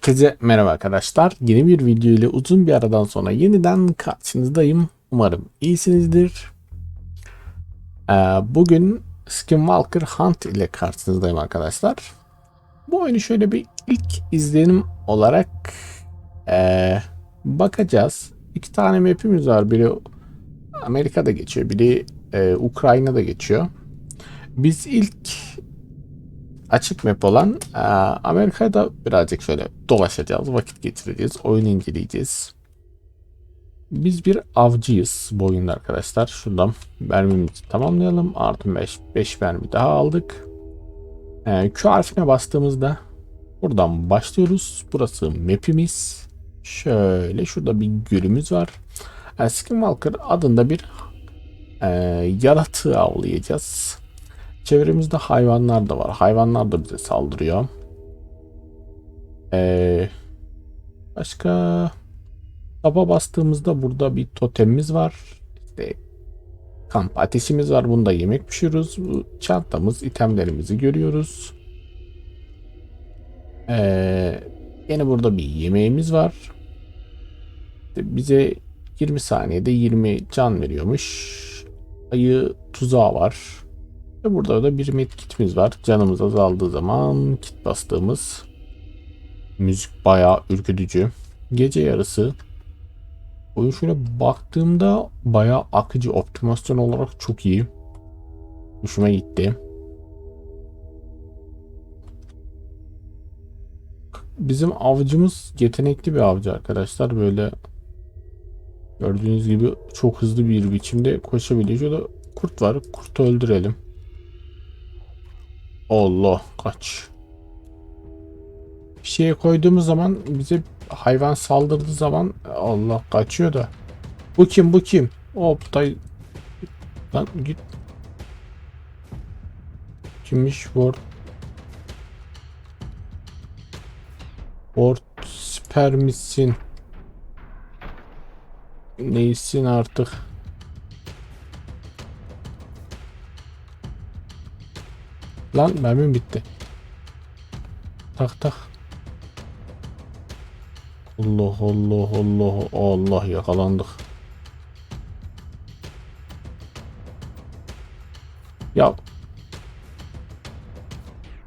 Herkese merhaba arkadaşlar. Yeni bir video ile uzun bir aradan sonra yeniden karşınızdayım. Umarım iyisinizdir. Ee, bugün Skinwalker Hunt ile karşınızdayım arkadaşlar. Bu oyunu şöyle bir ilk izlenim olarak ee, bakacağız. İki tane map'imiz var. Biri Amerika'da geçiyor, biri ee, Ukrayna'da geçiyor. Biz ilk açık map olan e, Amerika'da birazcık şöyle dolaşacağız, vakit geçireceğiz, oyunu inceleyeceğiz. Biz bir avcıyız bu oyunda arkadaşlar. Şuradan mermimizi tamamlayalım. Artı 5, 5 mermi daha aldık. E, Q harfine bastığımızda buradan başlıyoruz. Burası map'imiz. Şöyle şurada bir gölümüz var. E, Skinwalker adında bir e, yaratığı avlayacağız. Çevremizde hayvanlar da var. Hayvanlar da bize saldırıyor. Ee, başka taba bastığımızda burada bir totemimiz var. İşte kamp ateşimiz var. Bunda yemek pişiriyoruz. Çantamız, itemlerimizi görüyoruz. Ee, yine burada bir yemeğimiz var. İşte bize 20 saniyede 20 can veriyormuş. Ayı tuzağı var. Ve burada da bir medkitimiz var. Canımız azaldığı zaman kit bastığımız. Müzik bayağı ürkütücü. Gece yarısı. Oyun şöyle baktığımda bayağı akıcı optimasyon olarak çok iyi. Hoşuma gitti. Bizim avcımız yetenekli bir avcı arkadaşlar. Böyle gördüğünüz gibi çok hızlı bir biçimde koşabiliyor. Şurada kurt var. Kurtu öldürelim. Allah kaç. Bir şeye koyduğumuz zaman bize hayvan saldırdığı zaman Allah kaçıyor da. Bu kim bu kim? Hop da lan git. Kimmiş Word? Word spermisin. Neysin artık? Lan mermim bitti. Tak tak. Allah Allah Allah Allah yakalandık. Ya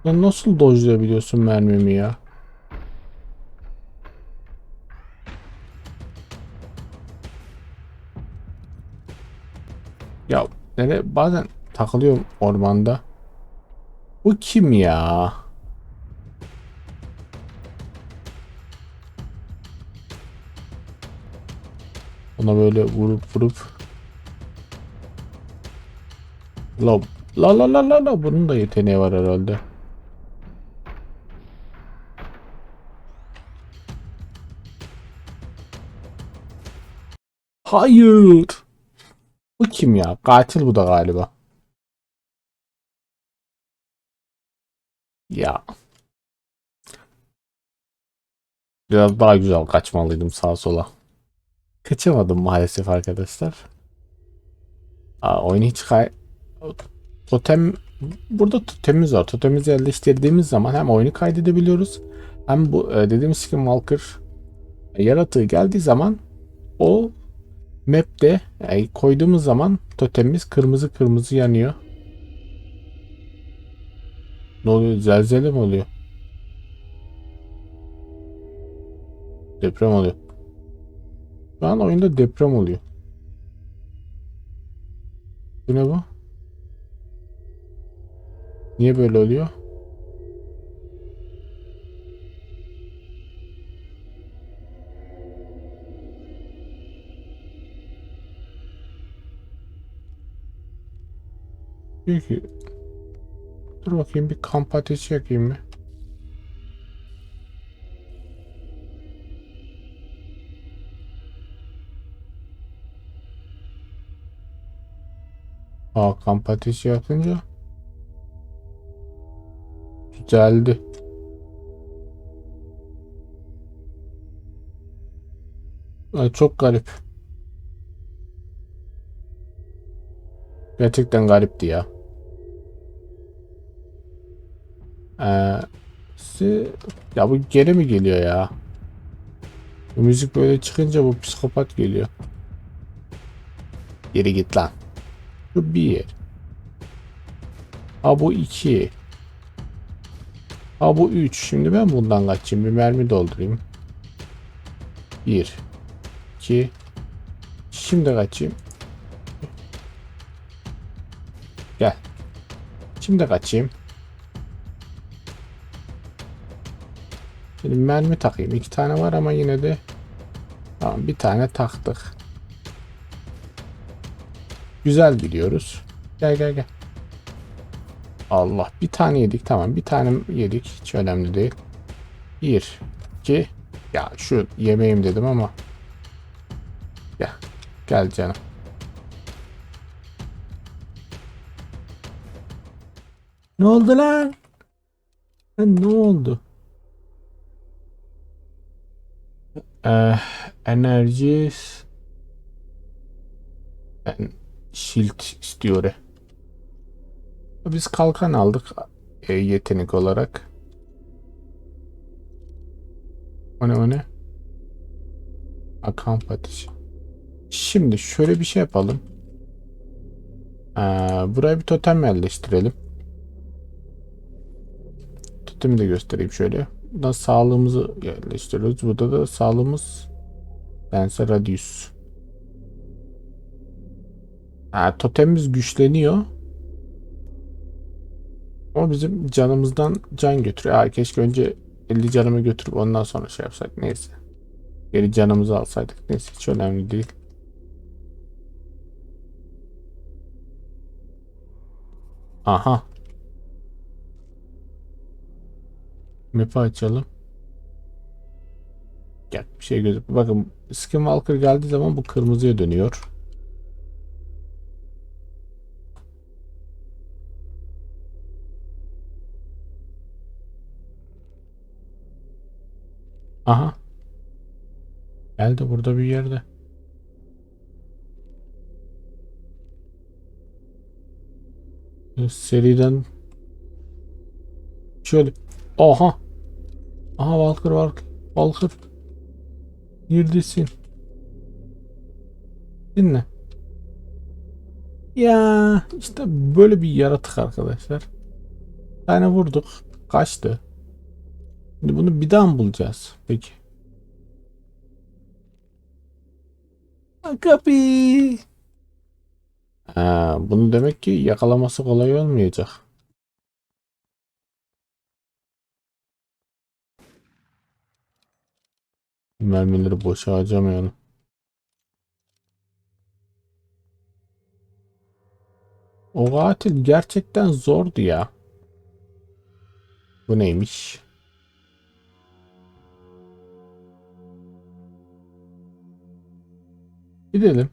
Lan nasıl dojlayabiliyorsun mermimi ya? Ya nere bazen takılıyorum ormanda. Bu kim ya? Ona böyle vurup vurup La la la la la la bunun da yeteneği var herhalde. Hayır. Bu kim ya? Katil bu da galiba. Ya. Biraz daha güzel kaçmalıydım sağa sola. Kaçamadım maalesef arkadaşlar. Aa, oyunu hiç kay... Totem... Burada totemimiz var. Totemimizi yerleştirdiğimiz zaman hem oyunu kaydedebiliyoruz. Hem bu e, dediğimiz Skinwalker e, yaratığı geldiği zaman o map'te e, koyduğumuz zaman totemimiz kırmızı kırmızı yanıyor. Ne oluyor? Zelzele mi oluyor? Deprem oluyor. Şu an oyunda deprem oluyor. Bu ne bu? Niye böyle oluyor? Çünkü Dur bakayım bir kamp ateşi yakayım mı? Aa kamp ateşi yakınca düzeldi. Ay, çok garip. Gerçekten garipti ya. Ee, Ya bu geri mi geliyor ya? Bu müzik böyle çıkınca bu psikopat geliyor. Geri git lan. Bu bir. Ha bu iki. Ha bu üç. Şimdi ben bundan kaçayım. Bir mermi doldurayım. Bir. iki. Şimdi kaçayım. Gel. Şimdi kaçayım. Şimdi mermi takayım. İki tane var ama yine de tamam bir tane taktık. Güzel gidiyoruz. Gel gel gel. Allah bir tane yedik tamam bir tane yedik hiç önemli değil. Bir, iki. Ya şu yemeğim dedim ama. Gel. Gel canım. Ne oldu lan? Ne oldu? Ee, enerji shield istiyor. Biz kalkan aldık e, yetenek olarak. O ne o ne? Akan patiş. Şimdi şöyle bir şey yapalım. Ee, buraya bir totem yerleştirelim. Totemi de göstereyim şöyle. Buradan sağlığımızı yerleştiriyoruz. Burada da sağlığımız Bense Radius. Ha, totemimiz güçleniyor. Ama bizim canımızdan can götürüyor. Ha, keşke önce 50 canımı götürüp ondan sonra şey yapsak. Neyse. Geri canımızı alsaydık. Neyse hiç önemli değil. Aha. Map'i açalım. Gel bir şey gözük. Bakın Skinwalker geldiği zaman bu kırmızıya dönüyor. Aha. Geldi burada bir yerde. Seriden şöyle Aha. Aha Walker var. Walker. Neredesin? Dinle. Ya işte böyle bir yaratık arkadaşlar. Bir tane vurduk. Kaçtı. Şimdi bunu bir daha mı bulacağız? Peki. Kapı. Ha, bunu demek ki yakalaması kolay olmayacak. Mermileri boşa harcamayalım. O katil gerçekten zordu ya. Bu neymiş? Gidelim.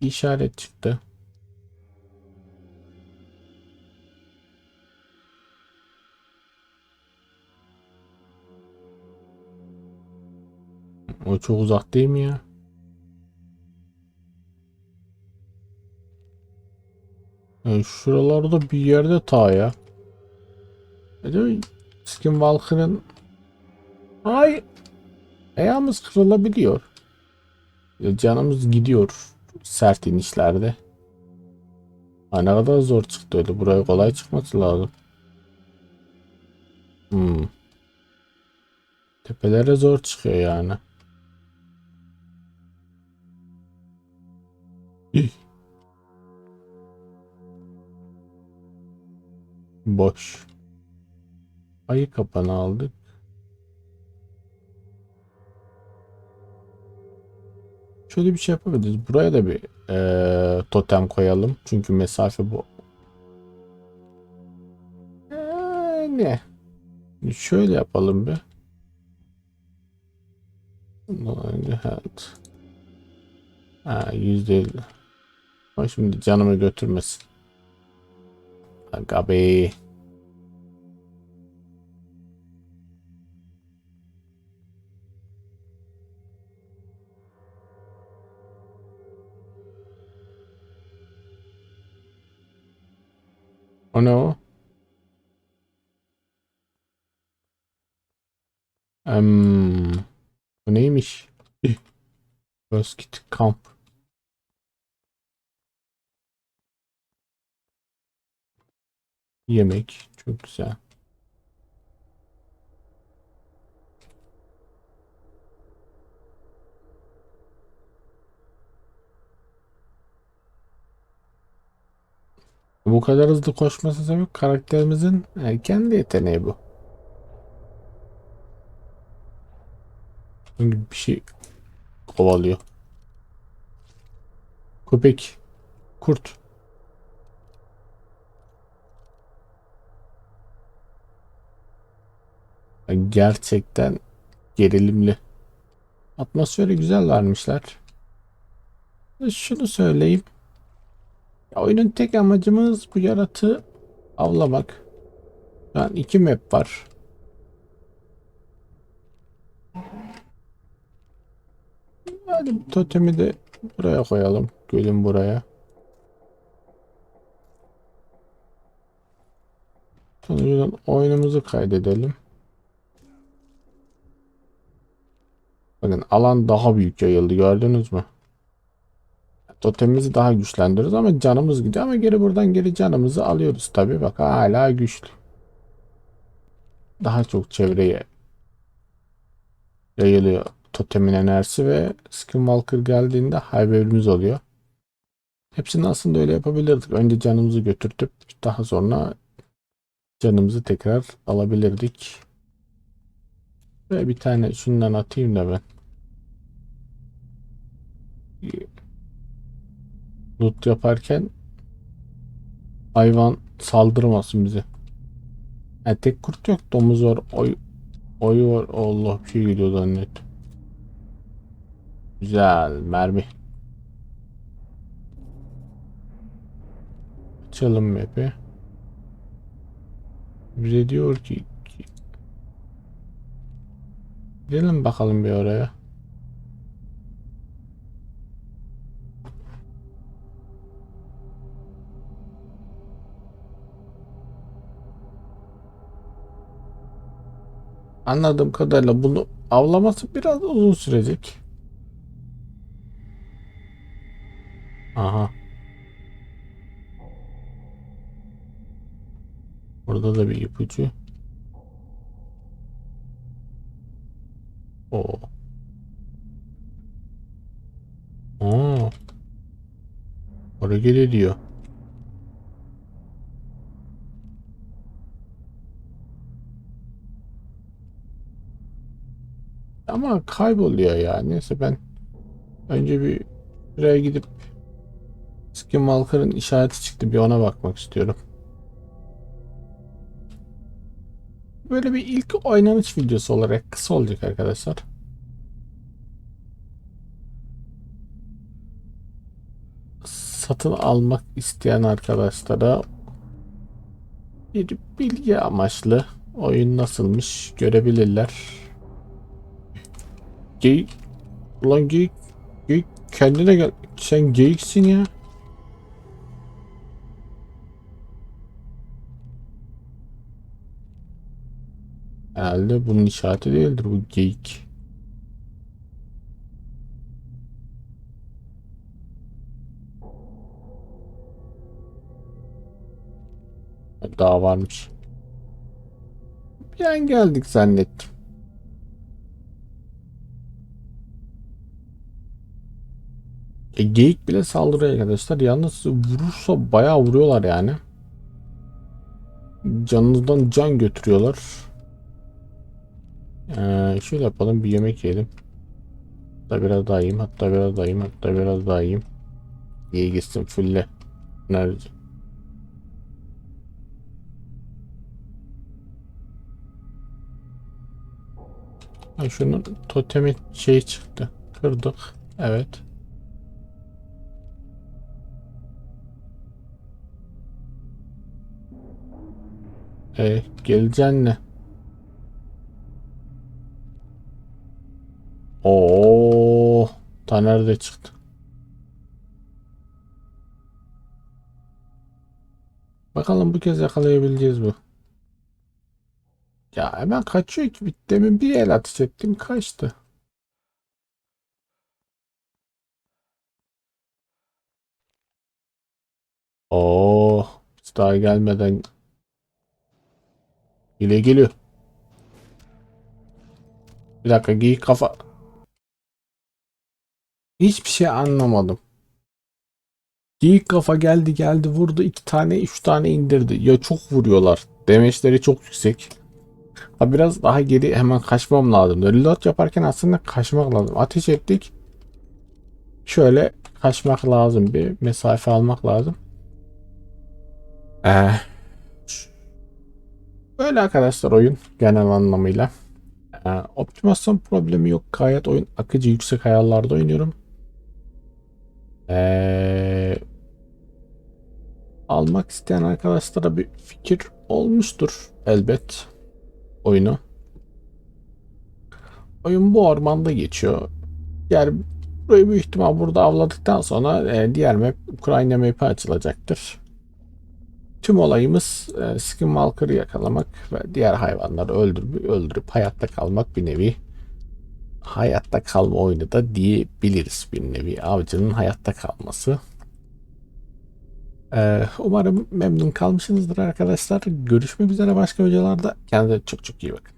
İşaret çıktı. O çok uzak değil mi ya? Yani şuralarda bir yerde ta ya. Acaba Skinwalker'ın Ay ayağımız kırılabiliyor. Canımız gidiyor sert inişlerde. Ha, ne kadar zor çıktı öyle. Buraya kolay çıkması lazım. Hmm. Tepelere zor çıkıyor yani. Boş. Ayı kapanı aldık. Şöyle bir şey yapabiliriz. Buraya da bir eee, totem koyalım. Çünkü mesafe bu. Yani. Şöyle yapalım bir. Evet. Ha, yüzde elli. Ama şimdi canımı götürmesin. Aga be. O ne o? Hmm, bu neymiş? Bozkit kamp. Yemek çok güzel. Bu kadar hızlı koşması sebebi karakterimizin e, kendi yeteneği bu. Çünkü bir şey kovalıyor. Köpek, kurt. Gerçekten gerilimli. Atmosferi güzel vermişler. Şunu söyleyeyim. Ya oyunun tek amacımız bu yaratığı avlamak. Şu an iki map var. Hadi totemi de buraya koyalım. Gölün buraya. Sonucudan oyunumuzu kaydedelim. Bakın alan daha büyük yayıldı gördünüz mü? Totemimizi daha güçlendiriyoruz ama canımız gidiyor ama geri buradan geri canımızı alıyoruz tabi bak hala güçlü. Daha çok çevreye yayılıyor totemin enerjisi ve Skinwalker geldiğinde hayberimiz oluyor. Hepsini aslında öyle yapabilirdik. Önce canımızı götürtüp daha sonra canımızı tekrar alabilirdik. Ve bir tane şundan atayım da ben. Loot yaparken hayvan saldırmasın bize. Yani tek kurt yok. Domuz var. Oy, oyu var. Allah bir şey geliyor zannettim. Güzel. Mermi. Açalım map'i. Bize diyor ki Gidelim bakalım bir oraya. Anladığım kadarıyla bunu avlaması biraz uzun sürecek. Aha. Burada da bir ipucu. Oo. Aa. Hareket ediyor. Ama kayboluyor ya. Neyse ben önce bir buraya gidip Skinwalker'ın işareti çıktı. Bir ona bakmak istiyorum. Böyle bir ilk oynanış videosu olarak kısa olacak arkadaşlar. Satın almak isteyen arkadaşlara bir bilgi amaçlı oyun nasılmış görebilirler. Geyik. Ulan geyik. Geyik kendine gel. Sen geyiksin ya. Herhalde bunun işareti değildir bu geyik. Daha varmış. Bir an geldik zannettim. E, geyik bile saldırıyor arkadaşlar. Yalnız vurursa bayağı vuruyorlar yani. Canınızdan can götürüyorlar. Ee, şöyle yapalım bir yemek yiyelim. Hatta biraz daha yiyeyim. Hatta biraz daha yiyeyim. Hatta biraz daha yiyeyim. İyi gitsin fulle. Enerji. Ha, şunun totemi şey çıktı. Kırdık. Evet. E, geleceksin ne? Oo, Taner de çıktı. Bakalım bu kez yakalayabileceğiz mi? Ya hemen kaçıyor ki. Demin bir el ettim kaçtı. Oo, biz daha gelmeden geliyor geliyor. Bir dakika geyik kafa. Hiçbir şey anlamadım. Geyik kafa geldi geldi vurdu iki tane üç tane indirdi. Ya çok vuruyorlar. Demeçleri çok yüksek. Ha biraz daha geri hemen kaçmam lazım. Reload yaparken aslında kaçmak lazım. Ateş ettik. Şöyle kaçmak lazım. Bir mesafe almak lazım. Ee, böyle arkadaşlar oyun genel anlamıyla. Ee, optimasyon problemi yok. Gayet oyun akıcı yüksek ayarlarda oynuyorum. Ee, almak isteyen arkadaşlara bir fikir olmuştur elbet oyunu. Oyun bu ormanda geçiyor. Yani burayı büyük ihtimal burada avladıktan sonra e, diğer map Ukrayna map'i açılacaktır. Tüm olayımız e, Skinwalker'ı yakalamak ve diğer hayvanları öldürüp, öldürüp hayatta kalmak bir nevi hayatta kalma oyunu da diyebiliriz bir nevi. Avcının hayatta kalması. Ee, umarım memnun kalmışsınızdır arkadaşlar. Görüşmek üzere başka videolarda. Kendinize çok çok iyi bakın.